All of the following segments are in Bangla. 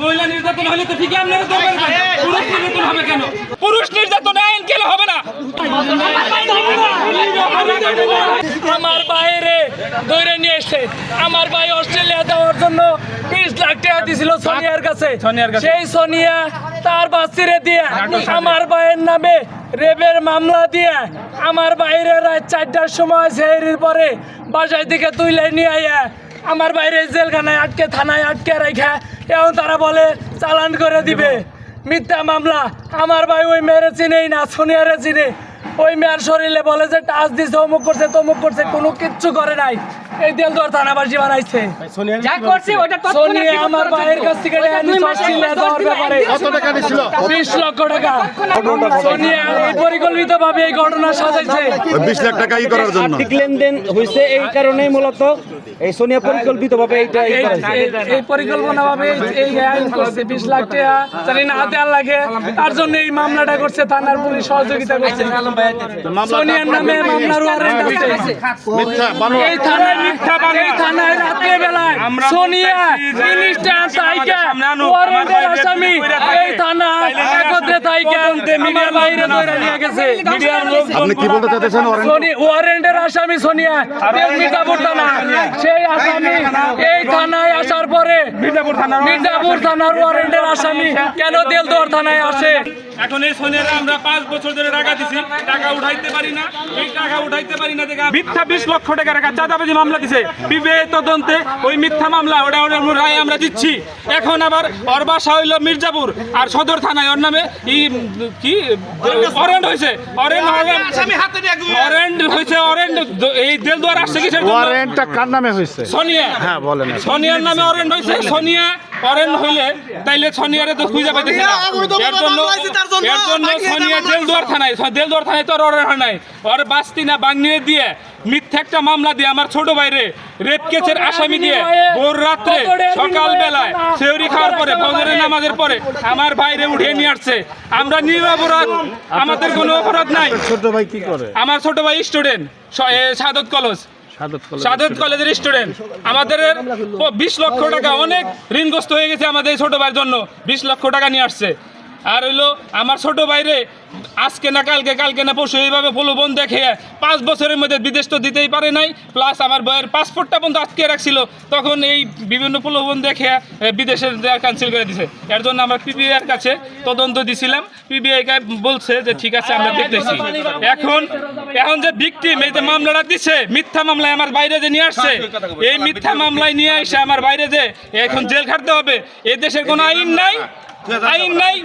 মহিলা নির্যাতন হলে তো ঠিকই আপনারা দরকার পুরুষ নির্যাতন হবে কেন? পুরুষ নির্যাতন আইন কেন হবে না? আমার বাইরে নিয়ে এসছে। আমার ভাই অস্ট্রেলিয়া যাওয়ার জন্য বিশ লাখ টাকা সোনিয়ার কাছে। সেই সোনিয়া তার বাস্তিরে দিয়া আমার ভাইয়ের নামে রেবের মামলা দিয়া আমার বাইরে রাত চারটার সময় সেহরির পরে বাসায় দিকে তুলে নিয়ে আয়া আমার বাইরে জেলখানায় আটকে, থানায় আটকে রেখে এখন তারা বলে চালান করে দিবে। মিথ্যা মামলা। আমার ভাই ওই মেয়েরে চিনেই না, সোনিয়ারে চিনে। ওই মেয়ের শরীরে বলে যে, টাচ দিছে, অমুক করছে, তমুক করছে। কোনো কিচ্ছু করে নাই। এই দেলদুয়ার থানাবাসী বানাইছে যা করছে ওটা সোনিয়া আমার ভাইয়ের কাছ থেকে কত টাকা নিছিল বিশ লক্ষ টাকা। সোনিয়া এই পরিকল্পিত ভাবে এই ঘটনা সাজাইছে। ওই বিশ লাখ টাকা ই করার জন্য। আর্থিক লেনদেন হয়েছে এই কারণেই মূলত এই সোনিয়া পরিকল্পিত ভাবে এইটা এই পরিকল্পনা ভাবে এই- আইন করছে বিশ লাখ টাকা। জানি না হাতে আর লাগে। তার জন্য এই মামলাটা করছে থানার পুলিশ সহযোগিতা করছে। সোনিয়ার নামে মামলার ওয়ারেন্ট আছে। মিথ্যা বানো এই থানায় মিথ্যা এই থানায় রাত্রে বেলায় সোনিয়া ইনস্টান তাইকা ওয়ারেন্টের আসামি এই থানা একত্রে তাইকা মিডিয়ার বাইরে ধরে নিয়ে গেছে আপনি কি বলতে চাইতেছেন ওয়ারেন্টের আসামি সোনিয়া। মির্জাপুর থানা সেই আসামি এই থানায় আসার পরে মির্জাপুর থানার মির্জাপুর থানার ওয়ারেন্টের আসামি। কেন দেলদুয়ার থানায় আসে? এখন এই সোনিয়ারে আমরা পাঁচ বছর ধরে টাকা দিছি। টাকা উঠাইতে পারি না। এই টাকা উঠাইতে পারি না দেখে মিথ্যা বিশ লক্ষ টাকা টাকা চাঁদাবাজি মামলা দিছে। বিবেক তদন্তে ওই মিথ্যা মামলা ওটা ওটা রায় আমরা দিচ্ছি। এখন আবার ওর বাসা হইল মির্জাপুর আর সদর থানায় ওর নামে ই কি অরেন্ট হয়েছে। অরেন্ট অরেন্ট হয়েছে অরেন্ট এই দেলদুয়ার আসছে কিসের ওয়ারেন্টটা কার নামে হয়েছে? সোনিয়া। হ্যাঁ বলেন। সোনিয়ার নামে অরেন্ট হয়েছে। সোনিয়া অরেন্ট হইলে তাইলে সোনিয়ারে তো খুঁজে পাইতেছে না। এর জন্য এর জন্য সোনিয়া দেলদুয়ার থানায় দেলদুয়ার থানায় তো অরেন্ট হয় নাই। ওর বাস্তি না বাংনিয়ে দিয়ে মিথ্যা একটা মামলা দিয়ে আমার ছোট ভাইরে রেপ কেসের আসামি দিয়ে ভোর রাত্রে সকাল বেলায় সেউরি খাওয়ার পরে ফজরের নামাজের পরে আমার ভাইরে উঠিয়ে নিয়ে আসছে। আমরা নিরপরাধ। আমাদের কোনো অপরাধ নাই। ছোট ভাই কি করে? আমার ছোট ভাই স্টুডেন্ট সাদত কলেজ। সাদত কলেজের স্টুডেন্ট আমাদের বিশ লক্ষ টাকা অনেক ঋণগ্রস্ত হয়ে গেছে আমাদের এই ছোট ভাইয়ের জন্য। বিশ লক্ষ টাকা নিয়ে আসছে। আর হইল আমার ছোট ভাইরে আজকে না কালকে কালকে না পরশু এইভাবে প্রলোভন দেখে পাঁচ বছরের মধ্যে বিদেশ তো দিতেই পারে নাই প্লাস আমার বইয়ের পাসপোর্টটা পর্যন্ত আটকে রাখছিল তখন এই বিভিন্ন প্রলোভন দেখে এ, বিদেশের ক্যান্সেল করে দিছে। এর জন্য আমরা পিবিআইয়ের কাছে তদন্ত দিছিলাম। পিবিআই বলছে যে ঠিক আছে আমরা দেখতেছি। এখন এখন যে ভিকটিম এই যে মামলাটা দিছে মিথ্যা মামলায় আমার বাইরে যে নিয়ে আসছে এই মিথ্যা মামলায় নিয়ে এসে আমার বাইরে যে এখন জেল খাটতে হবে এই দেশের কোনো আইন নাই। আইন নাই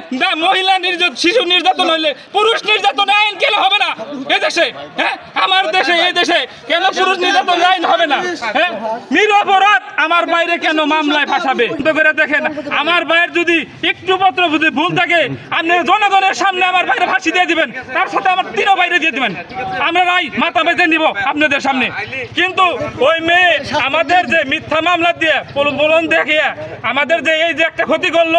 মহিলা নির্যাতন শিশু নির্যাতন হইলে পুরুষ নির্যাতন আইন কেন হবে না? এ দেশে হ্যাঁ? আমার দেশে, এই দেশে কেন পুরুষ নির্যাতন আইন হবে না? হ্যাঁ? নিরপরাধ আমার বাইরে কেন মামলায় ফাঁসাবে? করে দেখেন, আমার বাইরে যদি একটু পত্র যদি ভুল থাকে, আপনি জনগণের সামনে আমার বাইরে ফাঁসি দিয়ে দিবেন। তার সাথে আমার তিনও বাইরে দিয়ে দিবেন। আমরা নাই মাথা বেঁধে নিব আপনাদের সামনে। কিন্তু ওই মেয়ে আমাদের যে মিথ্যা মামলা দিয়ে বলন দেখিয়ে, আমাদের যে এই যে একটা ক্ষতি করল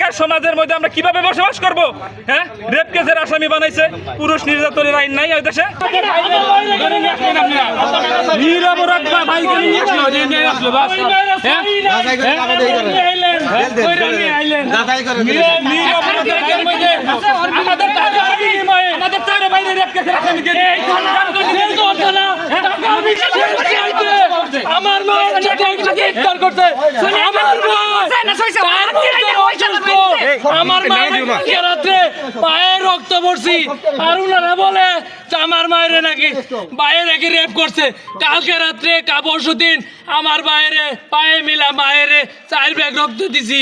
এলাকার সমাজের মধ্যে আমরা কীভাবে বসবাস করব? হ্যাঁ? রেপ কেসের আসামি বানাইছে। পুরুষ নির্যাতনের আইন নাই ওই দেশে। আমাদের বাইরে রেপ কেসের আসামি আমার মা করছে আমার মা আমার মায়ের রাত্রে পায়ে রক্ত পড়ছি আর উনারা বলে যে আমার মায়ের নাকি বাইরে নাকি রেপ করছে। কালকে রাত্রে কা পরশু দিন আমার বাইরে পায়ে মিলা মায়ের চার ব্যাগ রক্ত দিছি।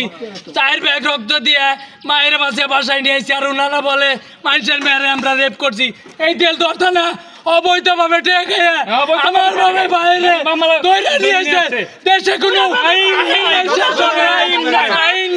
চার ব্যাগ রক্ত দিয়ে মায়ের বাসে বাসায় নিয়ে আর উনারা বলে মানুষের মেয়েরে আমরা রেপ করছি। এই তেল ধরতো না। অবৈধভাবে টেকে আমার ভাবে বাইরে ধরে নিয়ে এসে দেশে কোনো আইন নেই, আইন